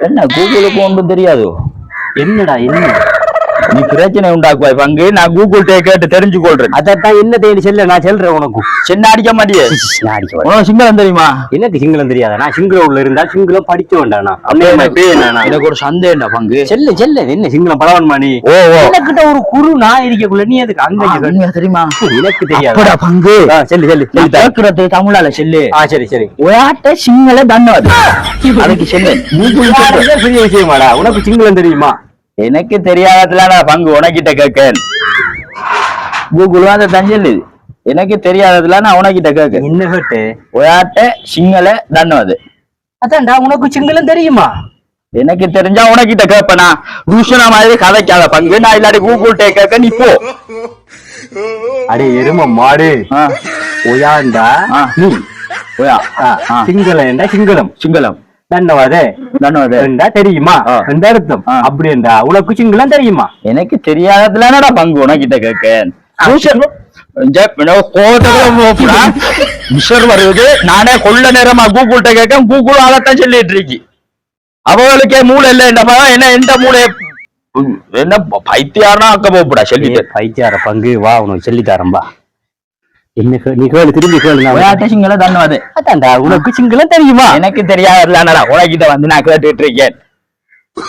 என்ன கூகுளுக்கு ஒன்றும் தெரியாது? என்னடா என்ன? நீ பிரச்சனை உண்டாக்குவாய். பங்கு நான் கூகுள் டே கேட்டு தெரிஞ்சு கொள்றேன் அதான் என்ன தேடி செல்ல? நான் செல்றேன் உனக்கு. சின்ன அடிக்க மாட்டியே. அடிக்க. உனக்கு சிங்களம் தெரியுமா? எனக்கு சிங்களம் தெரியாதா? நான் சிங்களம் உள்ள இருந்தா சிங்களம் படிக்க வேண்டாம் எனக்கு- ஒரு சந்தேகம்டா பங்கு. செல்ல செல்ல. என்ன சிங்களம் பழவன் மணி ஓ எனக்கிட்ட ஒரு குரு நான் இருக்கக்குள்ள நீ அதுக்கு அங்க தெரியுமா. எனக்கு தெரியாது. பங்கு. செல்லு செல்லு. கேட்கறது தமிழால செல்லு. சரி சரி. ஒயாட்ட சிங்கள தண்டவாது அதுக்கு செல்லு. பெரிய விஷயமாடா? உனக்கு சிங்களம் தெரியுமா? எனக்கு தெரியாததுல நான் பங்கு உனக்கிட்ட கேட்கேன். கூகுளும் அதை தான் சொல்லுது எனக்கு தெரியாததுல நான் உனக்கிட்ட கேட்கேன். என்ன கேட்டு? ஒயாட்ட சிங்கள தண்டவாது அதான்டா உனக்கு சிங்களம் தெரியுமா? எனக்கு தெரிஞ்சா உனக்கிட்ட கேட்பேனா ரூஷனா மாதிரி கதைக்காத பங்கு. நான் இல்லாட்டி கூகுள் டே கேட்க நீ போ. அடே எரும மாடு. ஒயாண்டா. நீ. ஒயா. ஆ. சிங்களம்டா சிங்களம். சிங்களம். தண்டவாதே தண்டவாது என்றா தெரியுமா. என்ற அர்த்தம். ஆ. அப்படின்றா உனக்கு சிங்களம் தெரியுமா? எனக்கு தெரியாததுல என்னடா பங்கு உனக்கிட்ட கேட்கேன்? வருது நானே கொள்ள நேரமா கூகுள்கிட்ட கேட்க கூகுள் அதைத்தான் சொல்லிட்டு இருக்கு அவங்களுக்கே மூளை இல்ல என்ன எந்த மூளை? என்ன பைத்தியாரனா அக்க போப்படா சொல்லிட்டு. பைத்தியார பங்கு வா உனக்கு சொல்லி சிங்கள தண்டவாது அதான்டா உனக்கு சிங்களம் தெரியுமா? எனக்கு தெரியாதுலடா வந்து நான் கேட்டுட்டு இருக்கேன்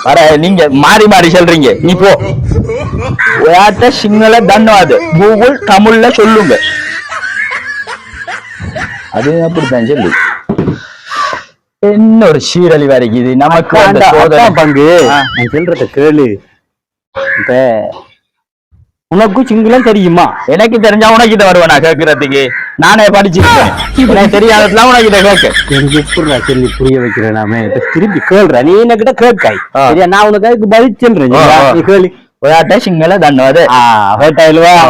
வர நீங்க மாறி மாறி சொல்றீங்க. நீ போ. விளையாட்ட சிங்கள கூகுள் தமிழ்ல சொல்லுங்க. அது அப்படித்தான் சொல்லு. என்ன ஒரு சீரழி வரைக்குது நமக்கு பங்கு. நான் சொல்றத கேளு. இப்ப உனக்கு சிங்களம் தெரியுமா? எனக்கு தெரிஞ்சா உனக்கிட்ட வருவேன் நான் கேட்கறதுக்கு நானே படிச்சிருக்கேன். எனக்கு தெரியாததுலாம் உனக்கிட்ட கேட்க. எனக்கு எப்படிடா சொல்லி புரிய வைக்கிறேன் நாம திருப்பி கேள்ற நீ என்கிட்ட கேட்காய் ஆ. சரியா? நான் உனக்கு அதுக்கு பதில் சொல்றேன் ஆ, சரியா? ஆ. நீ கேளு. விளையாட்ட சிங்கள தண்டவாது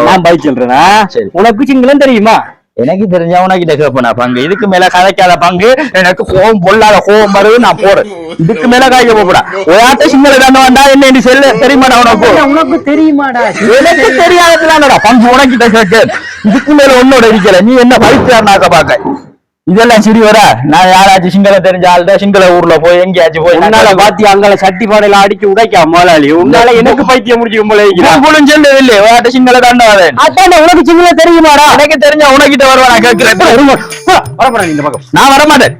நான் பதில் சொல்றேனா சரி. உனக்கு சிங்களம் தெரியுமா? எனக்கு தெரிஞ்சா உனக்கிட்ட கேட்பேன் பங்கு. இதுக்கு மேல கதைக்காத பங்கு. எனக்கு கோவம் பொல்லாத கோவம் வருது நான் போறேன். இதுக்கு மேல காய்க்க போப்படா விளையாட்ட சிங்கள தண்டவாண்டா என்ன நீ செல்ல? தெரியுமாடா உனக்கு? உனக்கு தெரியுமாடா? எனக்கு தெரியாததுலாம்டா பங்கு உனக்கிட்ட கேட்க. இதுக்கு மேல உன்னோட இருக்கல. நீ என்ன பைத்தியார்னாக்க பாக்க இதெல்லாம் சரி வர நான் யாராச்சும் சிங்கள தெரிஞ்ச ஆள்கிட்ட சிங்கள ஊர்ல போய் எங்கேயாச்சும் போய் உன்னால பாத்தி அங்கால சட்டி பாடையில அடிச்சு உடைக்கா முதலாளி உன்னால எனக்கு பைத்தியம் முடிச்சு போல கூகுளும் சொல்லு இல்ல விளையாட்ட சிங்கள தண்டவாதன் அதான் உனக்கு சிங்களம் தெரியுமாடா எனக்கு தெரிஞ்சா உனக்கிட்ட வருவா நான் கேட்கிறேன் வரப்படா இந்த பக்கம் நான் வரமாட்டேன்